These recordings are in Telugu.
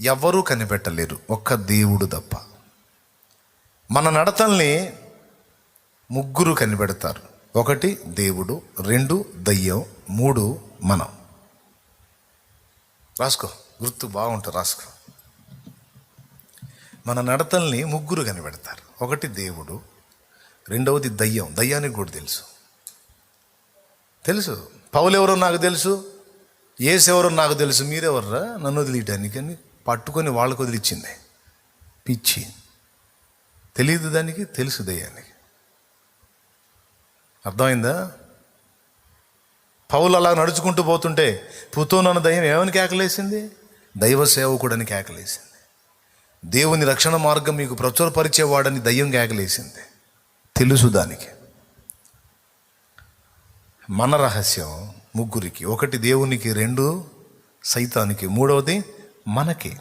ఎవ్వరూ కనిపెట్టలేరు ఒక్క దేవుడు తప్ప. మన నడతల్ని ముగ్గురు కనిపెడతారు. ఒకటి దేవుడు రెండు దయ్యం మూడు మనం. రాసుకో గుర్తు బాగుంటుంది రాసుకో. మన నడతల్ని ముగ్గురు కనిపెడతారు. ఒకటి దేవుడు రెండవది దయ్యం. దయ్యానికి కూడా తెలుసు. తెలుసు. పౌలెవరో ఎవరో నాకు తెలుసు. ఏసెవరో నాకు తెలుసు. మీరెవర్రా? నన్ను వదిలేయటానికి అని పట్టుకొని వాళ్ళకు వదిలిచ్చింది. పిచ్చి. తెలియదు దానికి తెలుసు దయ్యానికి అర్థమైందా? పౌలు అలా నడుచుకుంటూ పోతుంటే పుతోనన్న దయ్యం ఏమని కేకలేసింది? దైవ సేవకుడని కేకలేసింది. దేవుని రక్షణ మార్గం మీకు ప్రచురపరిచేవాడని దయ్యం కేకలేసింది. తెలుసు దానికి. మన రహస్యం ముగ్గురికి ఒకటి దేవునికి రెండు సైతానికి మూడవది మనకి.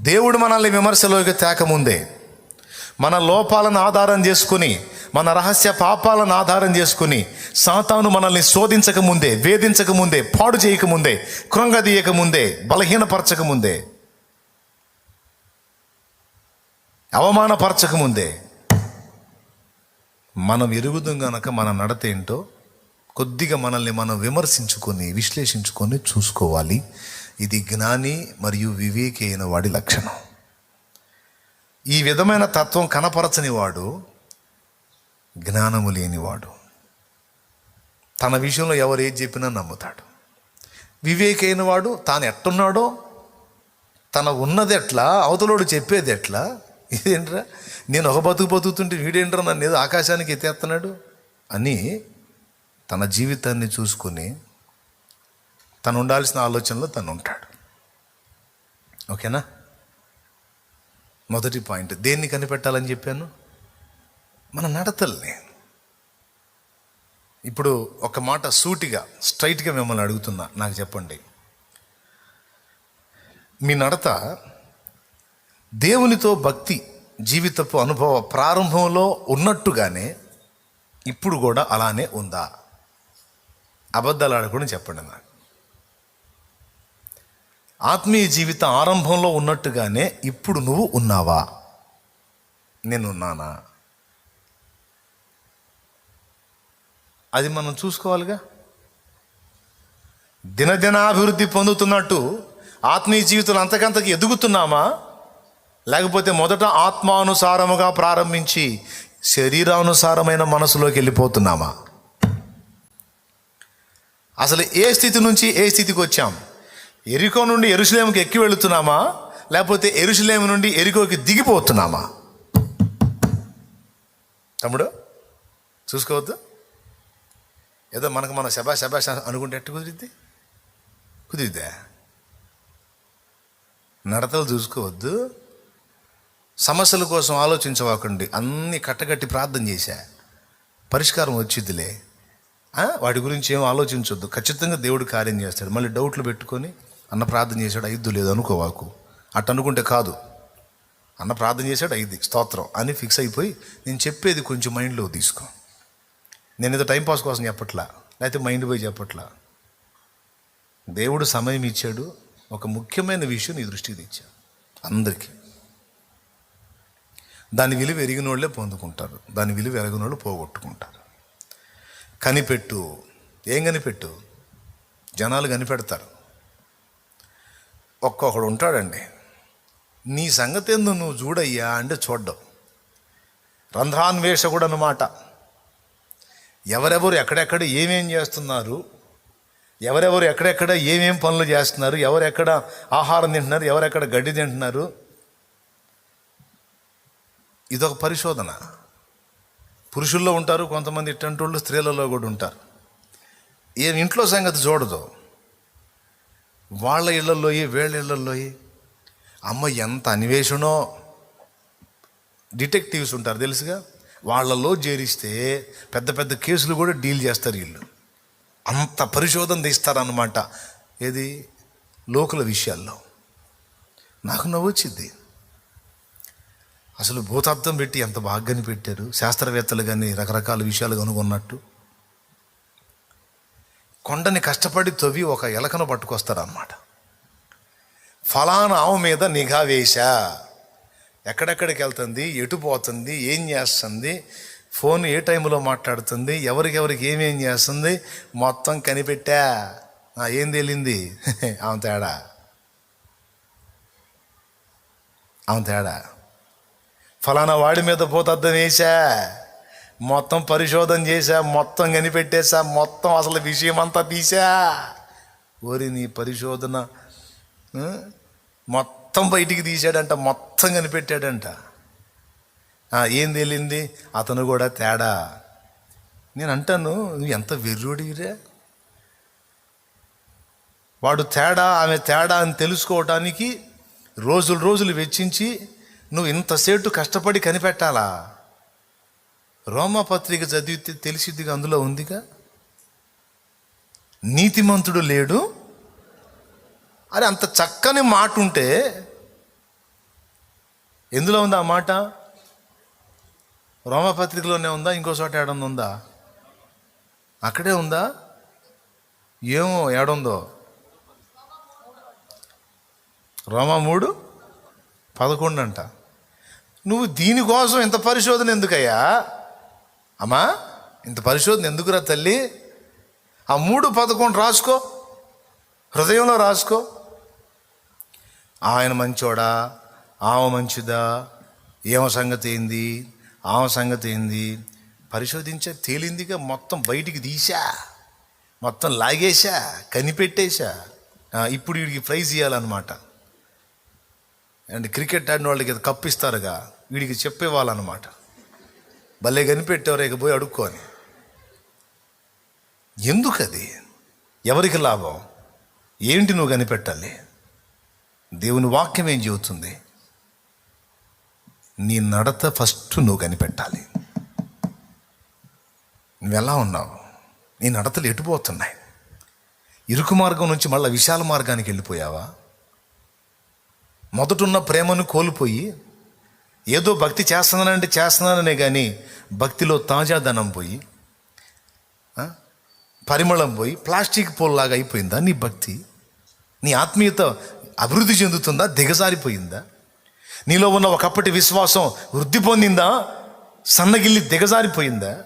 దేవుడు మనల్ని విమర్శలోకి తేకముందే మన లోపాలను ఆధారం చేసుకుని మన రహస్య పాపాలను ఆధారం చేసుకుని సాతాను మనల్ని శోధించకముందే వేధించకముందే పాడు చేయకముందే కృంగదీయకముందే బలహీనపరచకముందే అవమానపరచకముందే. మనం ఎరుగుదాం గనక మన నడత ఏంటో కొద్దిగా మనల్ని మనం విమర్శించుకొని విశ్లేషించుకొని చూసుకోవాలి. ఇది జ్ఞాని మరియు వివేకి అయిన వాడి లక్షణం. ఈ విధమైన తత్వం కనపరచని వాడు జ్ఞానము లేనివాడు. తన విషయంలో ఎవరు ఏది చెప్పినా నమ్ముతాడు. వివేకైన వాడు తాను ఎట్టున్నాడో తన ఉన్నది ఎట్లా అవతలోడు చెప్పేది ఎట్లా ఇదేంట్రా? నేను ఒక బతుకు బతుకుతుంటే వీడేంట్రా నన్ను ఏదో ఆకాశానికి ఎత్తేస్తున్నాడు అని తన జీవితాన్ని చూసుకొని తను ఉండాల్సిన ఆలోచనలో తను ఉంటాడు. ఓకేనా? మొదటి పాయింట్ దేన్ని కనిపెట్టాలని చెప్పాను? మన నడతల్ని. ఇప్పుడు ఒక మాట సూటిగా స్ట్రైట్గా మిమ్మల్ని అడుగుతున్నా నాకు చెప్పండి. మీ నడత దేవునితో భక్తి జీవితపు అనుభవ ప్రారంభంలో ఉన్నట్టుగానే ఇప్పుడు కూడా అలానే ఉందా? అబద్ధాలు ఆడకుండా చెప్పండి నాకు ఆత్మీయ జీవిత ఆరంభంలో ఉన్నట్టుగానే ఇప్పుడు నువ్వు ఉన్నావా? నేను ఉన్నానా? అది మనం చూసుకోవాలిగా. దినదినాభివృద్ధి పొందుతున్నట్టు ఆత్మీయ జీవితంలో అంతకంతకి ఎదుగుతున్నామా? లేకపోతే మొదట ఆత్మానుసారముగా ప్రారంభించి శరీరానుసారమైన మనసులోకి వెళ్ళిపోతున్నామా? అసలు ఏ స్థితి నుంచి ఏ స్థితికి వచ్చాం? ఎరికో నుండి ఎరుసలేముకి ఎక్కి వెళుతున్నామా? లేకపోతే ఎరుసలేము నుండి ఎరికోకి దిగిపోతున్నామా? తమ్ముడు చూసుకోవద్దు. ఏదో మనకు మన శబా శబాష్ అనుకుంటే ఎట్టు కుదిరిద్ది? కుదిరిద్దా? నడతలు చూసుకోవద్దు. సమస్యల కోసం ఆలోచించవాకండి. అన్ని కట్టగట్టి ప్రార్థన చేశా. పరిష్కారం వచ్చిద్దిలే. వాడి వాటి గురించి ఏం ఆలోచించొద్దు. ఖచ్చితంగా దేవుడు కార్యం చేస్తాడు. మళ్ళీ డౌట్లు పెట్టుకొని అన్న ప్రార్థన చేశాడు అయిద్దు లేదు అనుకోవాకు అట్ అనుకుంటే కాదు. అన్న ప్రార్థన చేశాడు ఐదు స్తోత్రం అని ఫిక్స్ అయిపోయి నేను చెప్పేది కొంచెం మైండ్లో తీసుకో. నేను ఏదో టైంపాస్ కోసం చెప్పట్లా లేకపోతే మైండ్ పోయి చెప్పట్లా. దేవుడు సమయం ఇచ్చాడు. ఒక ముఖ్యమైన విషయం నీ దృష్టికి తెచ్చాడు అందరికీ. దాని విలువ ఎరిగిన వాళ్ళే పొందుకుంటారు. దాని విలువ ఎరగిన వాళ్ళు పోగొట్టుకుంటారు. కనిపెట్టు. ఏం కనిపెట్టు? జనాలు కనిపెడతారు. ఒక్కొక్కడు ఉంటాడండి. నీ సంగతి ఎందు నువ్వు చూడయ్యా అంటే చూడ్డం. రంధ్రాన్వేషకుడు అన్నమాట ఎవరెవరు ఎక్కడెక్కడ ఏమేం చేస్తున్నారు? ఎవరెవరు ఎక్కడెక్కడ ఏమేం పనులు చేస్తున్నారు? ఎవరెక్కడ ఆహారం తింటున్నారు? ఎవరెక్కడ గడ్డి తింటున్నారు? ఇదొక పరిశోధన. పురుషుల్లో ఉంటారు కొంతమంది ఇట్టంటోళ్ళు స్త్రీలలో కూడా ఉంటారు. ఏ ఇంట్లో సంగతి చూడదు. వాళ్ళ ఇళ్ళలోయి వీళ్ళ ఇళ్ళలోయి అమ్మ ఎంత అన్వేషణో. డిటెక్టివ్స్ ఉంటారు తెలుసుగా? వాళ్ళలో చేరిస్తే పెద్ద పెద్ద కేసులు కూడా డీల్ చేస్తారు వీళ్ళు. అంత పరిశోధన తీస్తారనమాట ఏది? లోకల విషయాల్లో. నాకు నవ్వొచ్చింది. అసలు భూతార్థం పెట్టి ఎంత బాగా కనిపెట్టారు శాస్త్రవేత్తలు కానీ రకరకాల విషయాలు కనుగొన్నట్టు. కొండని కష్టపడి తవ్వి ఒక ఎలకను పట్టుకొస్తారు అన్నమాట ఫలానా ఆవు మీద నిఘా వేశా. ఎక్కడెక్కడికి వెళ్తుంది ఎటు పోతుంది ఏం చేస్తుంది ఫోన్ ఏ టైంలో మాట్లాడుతుంది ఎవరికెవరికి ఏమేం చేస్తుంది మొత్తం కనిపెట్టా. ఏం తేలింది? ఆమె తేడా. ఆమె తేడా. ఫలానా వాడి మీద పోతద్దం వేసా మొత్తం పరిశోధన చేశా మొత్తం కనిపెట్టేశా మొత్తం అసలు విషయం అంతా తీసా ఓరి నీ పరిశోధన మొత్తం బయటికి తీశాడంట మొత్తం కనిపెట్టాడంట. ఏం తేలింది? అతను కూడా తేడా. నేను అంటాను నువ్వు ఎంత వెర్రుడివిరా? వాడు తేడా ఆమె తేడా అని తెలుసుకోవటానికి రోజులు రోజులు వెచ్చించి నువ్వు ఇంతసేటు కష్టపడి కనిపెట్టాలా? రోమపత్రిక చదివితే తెలిసిద్దిగా అందులో ఉందిగా? నీతిమంతుడు లేడు? అరే అంత చక్కని మాట ఉంటే ఎందులో ఉందా ఆ మాట? రోమపత్రికలోనే ఉందా? ఇంకో చోట ఉందా? అక్కడే ఉందా? ఏమో ఏడుందో? రోమా మూడు పదకొండు అంట నువ్వు దీనికోసం ఇంత పరిశోధన ఎందుకయ్యా? అమ్మా ఇంత పరిశోధన ఎందుకురా తల్లి? ఆ మూడు పదకొండు రాసుకో. హృదయంలో రాసుకో. ఆయన మంచోడా? ఆమె మంచిదా? ఏమ సంగతి ఏంది? ఆమె సంగతి ఏంది? పరిశోధించా తేలిందిగా మొత్తం బయటికి తీసా మొత్తం లాగేశా కనిపెట్టేశా. ఇప్పుడు వీడికి ప్రైజ్ ఇవ్వాలన్నమాట అండ్ క్రికెట్ ఆడిన వాళ్ళకి అది కప్పిస్తారుగా. వీడికి చెప్పేవాళ్ళనమాట. భలే కనిపెట్టేవారు ఇక పోయి అడుక్కొని ఎందుకది? ఎవరికి లాభం? ఏంటి నువ్వు కనిపెట్టాలి? దేవుని వాక్యం ఏం చెబుతుంది? నీ నడత ఫస్ట్ నువ్వు కనిపెట్టాలి. నువ్వు ఎలా ఉన్నావు? నీ నడతలు ఎటుపోతున్నాయి ఇరుకు మార్గం నుంచి మళ్ళీ విశాల మార్గానికి వెళ్ళిపోయావా? మొదటున్న ప్రేమను కోల్పోయి ఏదో భక్తి చేస్తున్నానంటే చేస్తున్నాననే కానీ భక్తిలో తాజాదనం పోయి పరిమళం పోయి ప్లాస్టిక్ పోల్లాగా అయిపోయిందా నీ భక్తి? నీ ఆత్మీయత అభివృద్ధి చెందుతుందా? దిగజారిపోయిందా? నీలో ఉన్న ఒకప్పటి విశ్వాసం వృద్ధి పొందిందా? సన్నగిల్లి దిగజారిపోయిందా?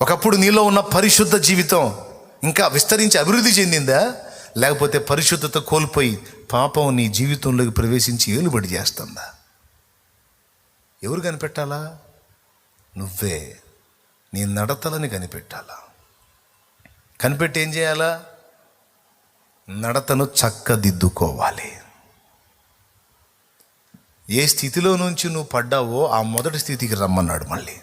ఒకప్పుడు నీలో ఉన్న పరిశుద్ధ జీవితం ఇంకా విస్తరించి అభివృద్ధి చెందిందా? లేకపోతే పరిశుద్ధత కోల్పోయి పాపం నీ జీవితంలోకి ప్రవేశించి ఏలుబడి చేస్తుందా? ఎవరు కనిపెట్టాలా? నువ్వే. నీ నడతలని కనిపెట్టాలా? కనిపెట్టి ఏం చేయాలా? నడతను చక్కదిద్దుకోవాలి. ఏ స్థితిలో నుంచి నువ్వు పడ్డావో ఆ మొదటి స్థితికి రమ్మన్నాడు మళ్ళీ.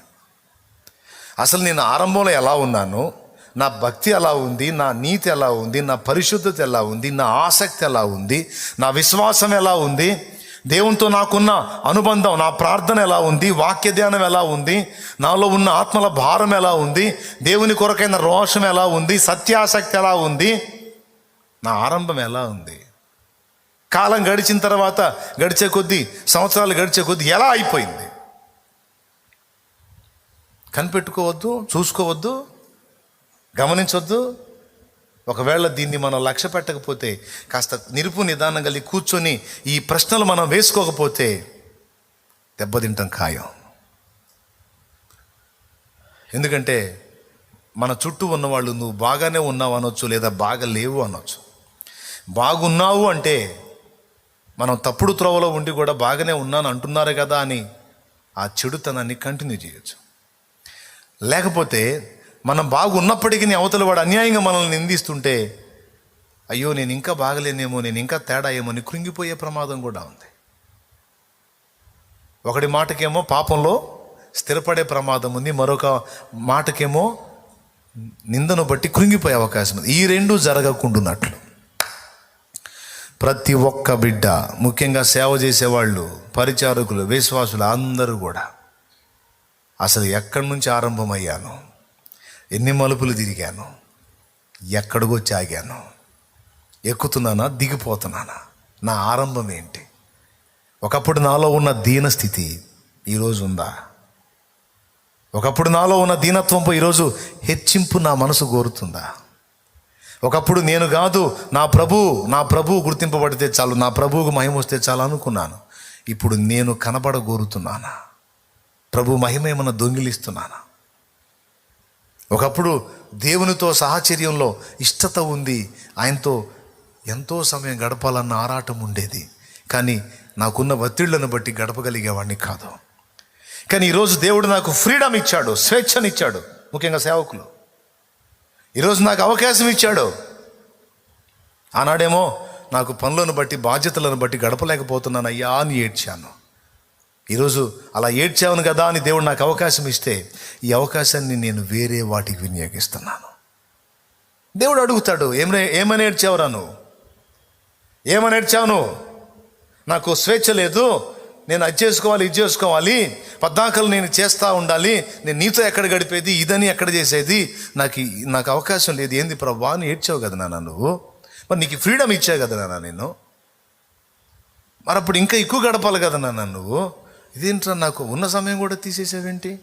అసలు నేను ఆరంభంలో ఎలా ఉన్నాను నా భక్తి ఎలా ఉంది నా నీతి ఎలా ఉంది నా పరిశుద్ధత ఎలా ఉంది నా ఆసక్తి ఎలా ఉంది నా విశ్వాసం ఎలా ఉంది దేవునితో నాకున్న అనుబంధం నా ప్రార్థన ఎలా ఉంది వాక్య ధ్యానం ఎలా ఉంది నాలో ఉన్న ఆత్మల భారం ఎలా ఉంది దేవుని కొరకైన రోషం ఎలా ఉంది సత్యాసక్తి ఎలా ఉంది నా ఆరంభం ఎలా ఉంది. కాలం గడిచిన తర్వాత గడిచే కొద్దీ సంవత్సరాలు గడిచే కొద్దీ ఎలా అయిపోయింది? కనిపెట్టుకోవద్దు చూసుకోవద్దు గమనించవద్దు ఒకవేళ దీన్ని మనం లక్ష్య పెట్టకపోతే కాస్త నిరుపు నిదానం కలిగి కూర్చొని ఈ ప్రశ్నలు మనం వేసుకోకపోతే దెబ్బతింటాం ఖాయం. ఎందుకంటే మన చుట్టూ ఉన్నవాళ్ళు నువ్వు బాగానే ఉన్నావు అనొచ్చు లేదా బాగా లేవు అనొచ్చు. బాగున్నావు అంటే మనం తప్పుడు త్రోవలో ఉండి కూడా బాగానే ఉన్నాను అంటున్నారు కదా అని ఆ చెడుతనాన్ని కంటిన్యూ చేయొచ్చు. లేకపోతే మనం బాగున్నప్పటికీ అవతల వాడు అన్యాయంగా మనల్ని నిందిస్తుంటే అయ్యో నేను ఇంకా బాగలేనేమో నేను ఇంకా తేడా ఏమో అని కృంగిపోయే ప్రమాదం కూడా ఉంది. ఒకటి మాటకేమో పాపంలో స్థిరపడే ప్రమాదం ఉంది మరొక మాటకేమో నిందను బట్టి కృంగిపోయే అవకాశం ఉంది. ఈ రెండు జరగకుండున్నట్లు ప్రతి ఒక్క బిడ్డ ముఖ్యంగా సేవ చేసేవాళ్ళు పరిచారకులు విశ్వాసులు అందరూ కూడా అసలు ఎక్కడి నుంచి ఆరంభమయ్యాను? ఎన్ని మలుపులు తిరిగాను ఎక్కడికో చాగాను ఎక్కుతున్నానా దిగిపోతున్నానా నా ఆరంభం ఏంటి? ఒకప్పుడు నాలో ఉన్న దీన స్థితి ఈరోజు ఉందా? ఒకప్పుడు నాలో ఉన్న దీనత్వంపై ఈరోజు హెచ్చింపు నా మనసు కోరుతుందా? ఒకప్పుడు నేను కాదు నా ప్రభు నా ప్రభు గుర్తింపబడితే చాలు నా ప్రభువుకు మహిమ వస్తే చాలు అనుకున్నాను. ఇప్పుడు నేను కనబడగోరుతున్నానా? ప్రభు మహిమ ఏమన్నా దొంగిలిస్తున్నానా? ఒకప్పుడు దేవునితో సాహచర్యంలో ఇష్టత ఉంది. ఆయనతో ఎంతో సమయం గడపాలన్న ఆరాటం ఉండేది. కానీ నాకున్న ఒత్తిళ్ళను బట్టి గడపగలిగేవాడిని కాదు. కానీ ఈరోజు దేవుడు నాకు ఫ్రీడమ్ ఇచ్చాడు స్వేచ్ఛనిచ్చాడు ముఖ్యంగా సేవకులు. ఈరోజు నాకు అవకాశం ఇచ్చాడు. ఆనాడేమో నాకు పనులను బట్టి బాధ్యతలను బట్టి గడపలేకపోతున్నాను అయ్యా అని ఏడ్చాను. ఈరోజు అలా ఏడ్చావును కదా అని దేవుడు నాకు అవకాశం ఇస్తే ఈ అవకాశాన్ని నేను వేరే వాటికి వినియోగిస్తున్నాను. దేవుడు అడుగుతాడు ఏమైనా ఏమని ఏడ్చావురా నువ్వు? ఏమని ఏడ్చావు నాకు స్వేచ్ఛ లేదు నేను అది చేసుకోవాలి ఇది చేసుకోవాలి పద్నాకలు నేను చేస్తూ ఉండాలి నేను నీతో ఎక్కడ గడిపేది ఇదని ఎక్కడ చేసేది నాకు నాకు అవకాశం లేదు ఏంది ప్రభా అని ఏడ్చావు కదా నాన్న నువ్వు? మరి నీకు ఫ్రీడమ్ ఇచ్చావు కదా నాన్న నేను మరి అప్పుడు ఇంకా ఎక్కువ గడపాలి కదా నాన్న నువ్వు? ఇదేంట్రా నాకు ఉన్న సమయం కూడా తీసేసావేంటి?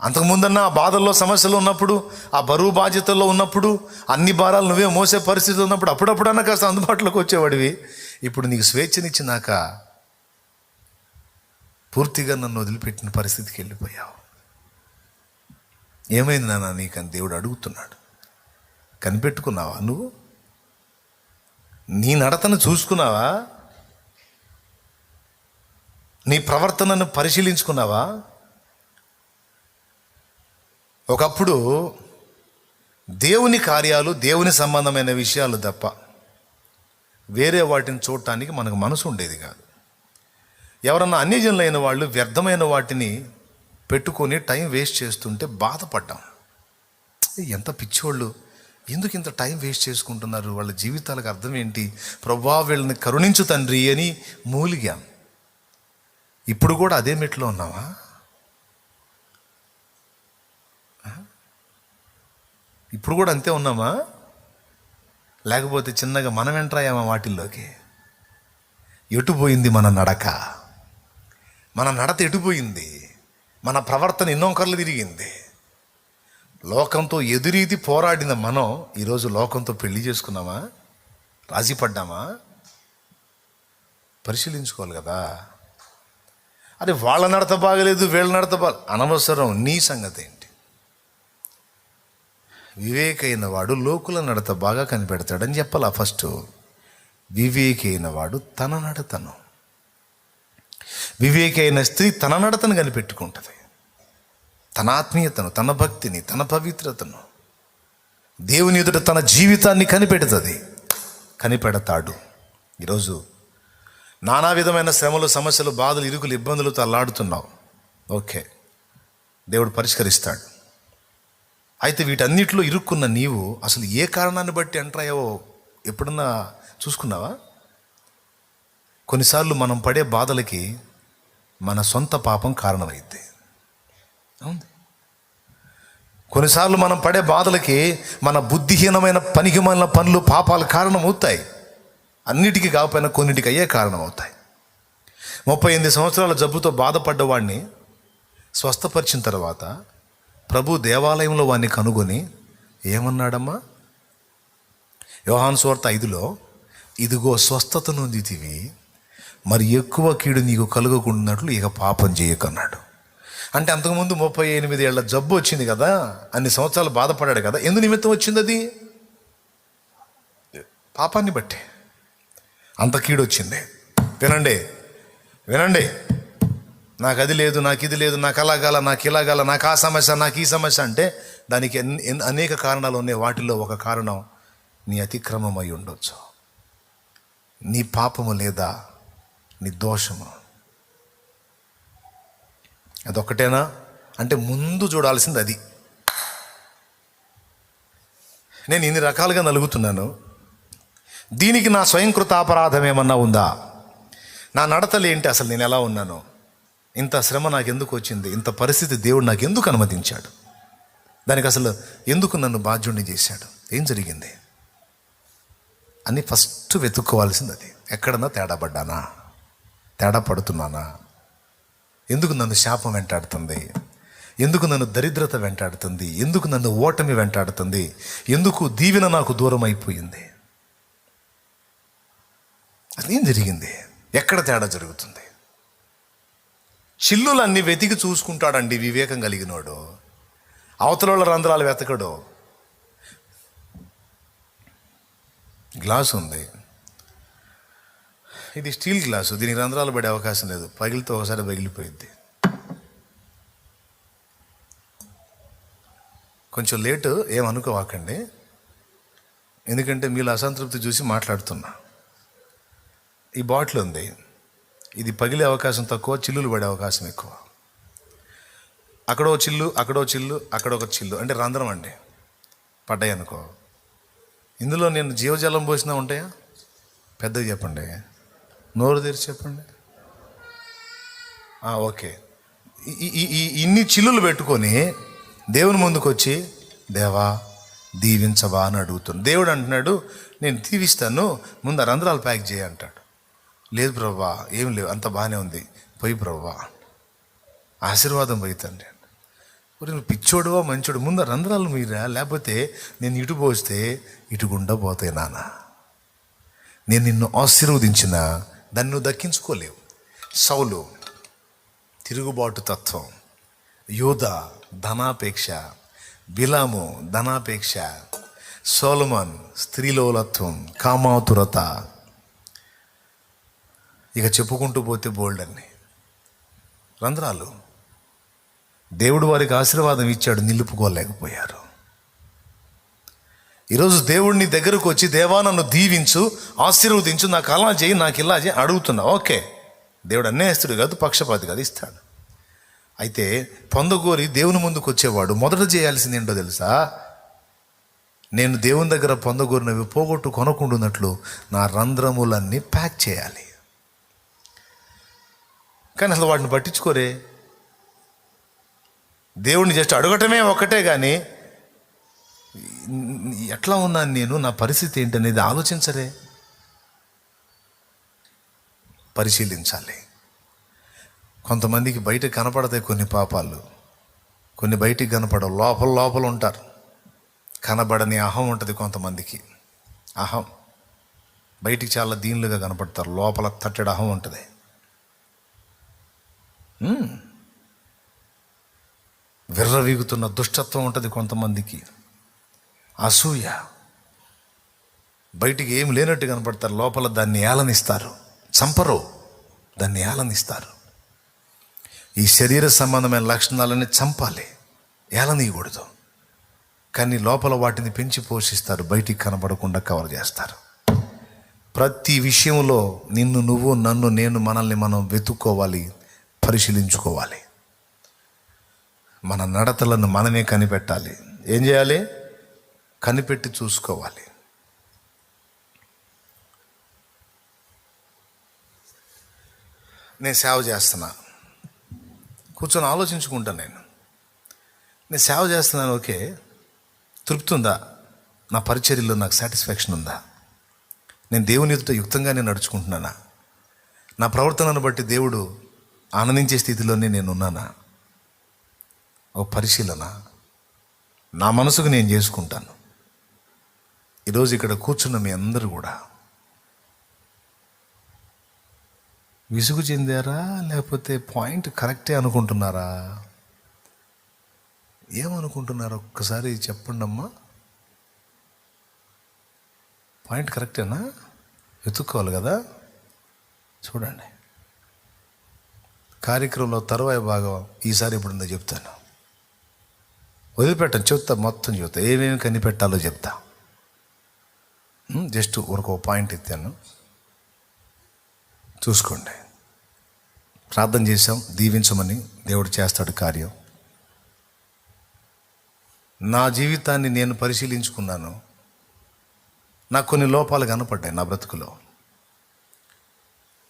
అంతకుముందన్న ఆ బాధల్లో సమస్యలు ఉన్నప్పుడు ఆ బరువు బాధ్యతల్లో ఉన్నప్పుడు అన్ని భారాలు నువ్వే మోసే పరిస్థితి ఉన్నప్పుడు అప్పుడప్పుడన్నా కాస్త అందుబాటులోకి వచ్చేవాడివి. ఇప్పుడు నీకు స్వేచ్ఛనిచ్చినాక పూర్తిగా నన్ను వదిలిపెట్టిన పరిస్థితికి వెళ్ళిపోయావు. ఏమైంది నాన్న నీకని దేవుడు అడుగుతున్నాడు. కనిపెట్టుకున్నావా నువ్వు? నీ నడతను చూసుకున్నావా? నీ ప్రవర్తనను పరిశీలించుకున్నావా? ఒకప్పుడు దేవుని కార్యాలు దేవుని సంబంధమైన విషయాలు తప్ప వేరే వాటిని చూడటానికి మనకు మనసు ఉండేది కాదు. ఎవరన్నా అన్యజనులైన వాళ్ళు వ్యర్థమైన వాటిని పెట్టుకొని టైం వేస్ట్ చేస్తుంటే బాధపడ్డాం. ఎంత పిచ్చోళ్ళు. ఎందుకు ఇంత టైం వేస్ట్ చేసుకుంటున్నారు? వాళ్ళ జీవితాలకు అర్థం ఏంటి? ప్రభా వీళ్ళని కరుణించు తండ్రి అని మూలిగాం. ఇప్పుడు కూడా అదే మెట్లో ఉన్నావా? ఇప్పుడు కూడా అంతే ఉన్నామా? లేకపోతే చిన్నగా మనం ఎంట్రాయామా వాటిల్లోకి? ఎటుపోయింది మన నడక? మన నడత ఎటుపోయింది మన ప్రవర్తన ఎన్నోకర్లు తిరిగింది. లోకంతో ఎదురీది పోరాడిన మనం ఈరోజు లోకంతో పెళ్ళి చేసుకున్నామా? రాజీ పడ్డామా పరిశీలించుకోవాలి కదా. అరే వాళ్ళ నడత బాగలేదు వీళ్ళ నడత బాగా అనవసరం. నీ సంగతి ఏంటి? వివేకైన వాడు లోకుల నడత బాగా కనిపెడతాడని చెప్పాలా ఫస్ట్? వివేకైన వాడు తన నడతను. వివేకైన స్త్రీ తన నడతను కనిపెట్టుకుంటుంది. తన ఆత్మీయతను తన భక్తిని తన పవిత్రతను. దేవుని ఎదుట తన జీవితాన్ని కనిపెడుతుంది. కనిపెడతాడు. ఈరోజు నానా విధమైన శ్రమలు సమస్యలు బాధలు ఇరుకులు ఇబ్బందులతో అల్లాడుతున్నావు ఓకే. దేవుడు పరిష్కరిస్తాడు. అయితే వీటన్నిటిలో ఇరుక్కున్న నీవు అసలు ఏ కారణాన్ని బట్టి ఎంటర్ అయ్యావో ఎప్పుడన్నా చూసుకున్నావా? కొన్నిసార్లు మనం పడే బాధలకి మన సొంత పాపం కారణమైద్ది అవును. కొన్నిసార్లు మనం పడే బాధలకి మన బుద్ధిహీనమైన పనికిమాలిన పనులు పాపాలు కారణమవుతాయి. అన్నిటికీ కాకపోయినా కొన్నిటికి అయ్యే కారణమవుతాయి. ముప్పై ఎనిమిది సంవత్సరాల జబ్బుతో బాధపడ్డవాడిని స్వస్థపరిచిన తర్వాత ప్రభు దేవాలయంలో వాడిని కనుగొని ఏమన్నాడమ్మా? వ్యవహాన్ స్వార్త ఐదులో ఇదిగో స్వస్థత నొందితివి మరి ఎక్కువ కీడు నీకు కలుగకుండాట్లు ఇక పాపం చేయకన్నాడు. అంటే అంతకుముందు ముప్పై ఎనిమిది ఏళ్ళ జబ్బు వచ్చింది కదా అన్ని సంవత్సరాలు బాధపడాడు కదా ఎందు నిమిత్తం వచ్చింది అది పాపాన్ని బట్టి. అంత కీడు వచ్చింది వినండి వినండి. నాకు అది లేదు నాకు ఇది లేదు నాకు అలాగాల నాకు ఇలాగాల నాకు ఆ సమస్య నాకు ఈ సమస్య అంటే దానికి ఎన్- ఎన్- అనేక కారణాలు ఉన్నాయి. వాటిలో ఒక కారణం నీ అతిక్రమం అయి ఉండొచ్చు. నీ పాపము లేదా నీ దోషము. అదొక్కటేనా? అంటే ముందు చూడాల్సింది అది. నేను ఇన్ని రకాలుగా నలుగుతున్నాను. దీనికి నా స్వయంకృత అపరాధం ఏమన్నా ఉందా? నా నడతలు ఏంటి? అసలు నేను ఎలా ఉన్నాను. ఇంత శ్రమ నాకు ఎందుకు వచ్చింది? ఇంత పరిస్థితి దేవుడు నాకు ఎందుకు అనుమతించాడు? దానికి అసలు ఎందుకు నన్ను బాధ్యుణ్ణి చేశాడు? ఏం జరిగింది? అని ఫస్ట్ వెతుక్కోవాల్సింది అది. ఎక్కడన్నా తేడా పడ్డానా? తేడా పడుతున్నానా? ఎందుకు నన్ను శాపం వెంటాడుతుంది? ఎందుకు నన్ను దరిద్రత వెంటాడుతుంది? ఎందుకు నన్ను ఓటమి వెంటాడుతుంది? ఎందుకు దీవెన నాకు దూరం అయిపోయింది అదేం జరిగింది? ఎక్కడ తేడా జరుగుతుంది? చిల్లులన్నీ వెతికి చూసుకుంటాడండి వివేకం కలిగినోడు. అవతల వాళ్ళ రంధ్రాలు వెతకడు. గ్లాస్ ఉంది. ఇది స్టీల్ గ్లాసు దీనికి రంధ్రాలు పడే అవకాశం లేదు. పగిలితే ఒకసారి పగిలిపోయింది కొంచెం లేటు ఏమనుకోవాకండి. ఎందుకంటే మీలో అసంతృప్తి చూసి మాట్లాడుతున్నా. ఈ బాటిల్ ఉంది. ఇది పగిలే అవకాశం తక్కువ చిల్లులు పడే అవకాశం ఎక్కువ. అక్కడో చిల్లు అక్కడో చిల్లు అక్కడ ఒక చిల్లు. అంటే రంధ్రం అండి. పడ్డాయి అనుకో. ఇందులో నేను జీవజలం పోసినా ఉంటాయా? పెద్దగా చెప్పండి. నోరు తెరిచి చెప్పండి. ఓకే. ఈ- ఇన్ని చిల్లులు పెట్టుకొని దేవుని ముందుకు వచ్చి దేవా దీవించవా అని అడుగుతున్నాడు దేవుడు అంటున్నాడు నేను దీవిస్తాను ముందు రంధ్రాలు ప్యాక్ చేయి అంటాడు. లేదు ప్రభా ఏం లేవు అంత బాగానే ఉంది. పోయి ప్రభా ఆశీర్వాదం పోయి తండ్రి నువ్వు పిచ్చోడువా మంచోడు ముందు రంధ్రాలు మీరా? లేకపోతే నేను ఇటు పోస్తే ఇటుగుండా పోతాయి నాన్న నేను నిన్ను ఆశీర్వదించిన దాన్ని నువ్వు దక్కించుకోలేవు. సౌలు తిరుగుబాటు తత్వం యోధ ధనాపేక్ష బిలాము ధనాపేక్ష సోలమన్ స్త్రీలోలత్వం కామాతురత ఇక చెప్పుకుంటూ పోతే బోల్డ్ అన్ని. రంధ్రాలు. దేవుడు వారికి ఆశీర్వాదం ఇచ్చాడు నిలుపుకోలేకపోయారు. ఈరోజు దేవుడిని దగ్గరకు వచ్చి దేవా నన్ను దీవించు ఆశీర్వదించు నాకు అలా చేయి నాకు ఇలా చేయి అడుగుతున్నా. ఓకే. దేవుడు అన్యాయస్తుడు కాదు పక్షపాతి కాదు ఇస్తాడు. అయితే పొందగోరి దేవుని ముందుకు వచ్చేవాడు మొదట చేయాల్సింది ఏంటో తెలుసా? నేను దేవుని దగ్గర పొందగోరినవి పోగొట్టు కొనకుండున్నట్లు నా రంధ్రములన్నీ ప్యాక్ చేయాలి. కానీ అసలు వాటిని పట్టించుకోరే. దేవుణ్ణి జస్ట్ అడగటమే ఒక్కటే కానీ ఎట్లా ఉన్నాను నేను నా పరిస్థితి ఏంటి అనేది ఆలోచించరే. పరిశీలించాలి. కొంతమందికి బయట కనపడతాయి కొన్ని పాపాలు. కొన్ని బయటికి కనపడవు. లోపల లోపల ఉంటారు. కనబడని అహం ఉంటుంది కొంతమందికి. అహం. బయటికి చాలా దీనిలుగా కనపడతారు. లోపల తట్టెడు అహం ఉంటుంది. విర్రవీగుతున్న దుష్టత్వం ఉంటుంది కొంతమందికి. అసూయ. బయటికి ఏం లేనట్టు కనపడతారు లోపల దాన్ని ఏలనిస్తారు. చంపరు. దాన్ని ఏలనిస్తారు. ఈ శరీర సంబంధమైన లక్షణాలని చంపాలి. ఏలనీయకూడదు. కానీ లోపల వాటిని పెంచి పోషిస్తారు బయటికి కనపడకుండా కవర్ చేస్తారు. ప్రతి విషయంలో నిన్ను నువ్వు నన్ను నేను మనల్ని మనం వెతుక్కోవాలి. పరిశీలించుకోవాలి. మన నడతలను మనమే కనిపెట్టాలి. ఏం చేయాలి? కనిపెట్టి చూసుకోవాలి. నేను సేవ చేస్తున్నా. కూర్చొని ఆలోచించుకుంటాను నేను. నేను సేవ చేస్తున్నాను ఓకే. తృప్తి ఉందా? నా పరిచర్యలో నాకు సాటిస్ఫాక్షన్ ఉందా? నేను దేవుని ఎదుట యుక్తంగానే నడుచుకుంటున్నానా? నా ప్రవర్తనను బట్టి దేవుడు ఆనందించే స్థితిలోనే నేను ఉన్నానా ఒక పరిశీలన. నా మనసుకు నేను చేసుకుంటాను. ఈరోజు ఇక్కడ కూర్చున్న మీ అందరూ కూడా విసుగు చెందారా? లేకపోతే పాయింట్ కరెక్టే అనుకుంటున్నారా? ఏమనుకుంటున్నారు ఒక్కసారి చెప్పండి అమ్మా పాయింట్ కరెక్టేనా? వెతుక్కోవాలి కదా? చూడండి. కార్యక్రమంలో తరువాయి భాగం ఈసారి ఎప్పుడుందో చెప్తాను. వదిలిపెట్టను చెప్తా మొత్తం చెప్తా. ఏమేమి కనిపెట్టాలో చెప్తా. జస్ట్ ఒక పాయింట్ ఎత్తాను. చూసుకోండి. ప్రార్థన చేశాం దీవించమని దేవుడు చేస్తాడు కార్యం. నా జీవితాన్ని నేను పరిశీలించుకున్నాను. నాకు కొన్ని లోపాలు కనపడ్డాయి నా బ్రతుకులో.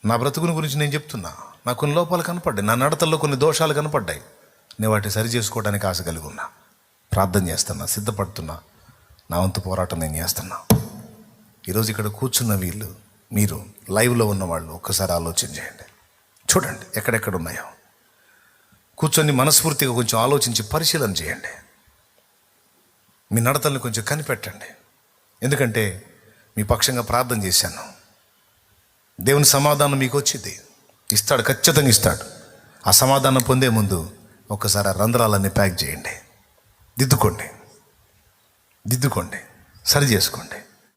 నా బ్రతుకుని గురించి నేను చెప్తున్నా. నాకు కొన్ని లోపాలు కనపడ్డాయి. నా నడతల్లో కొన్ని దోషాలు కనపడ్డాయి. నేను వాటిని సరి చేసుకోవడానికి ఆశ కలిగి ఉన్నా. ప్రార్థన చేస్తున్నా సిద్ధపడుతున్నా. నా వంతు పోరాటం నేను చేస్తున్నా. ఈరోజు ఇక్కడ కూర్చున్న వీళ్ళు మీరు లైవ్లో ఉన్న వాళ్ళు ఒక్కసారి ఆలోచన చేయండి. చూడండి ఎక్కడెక్కడ ఉన్నాయో. కూర్చొని మనస్ఫూర్తిగా కొంచెం ఆలోచించి పరిశీలన చేయండి. మీ నడతల్ని కొంచెం కనిపెట్టండి. ఎందుకంటే మీ పక్షంగా ప్రార్థన చేశాను. దేవుని సమాధానం మీకు వచ్చింది. ఇస్తాడు ఖచ్చితంగా ఇస్తాడు. ఆ సమాధానం పొందే ముందు ఒక్కసారి ఆ రంధ్రాలన్నీ ప్యాక్ చేయండి. దిద్దుకోండి. దిద్దుకోండి. సరి చేసుకోండి.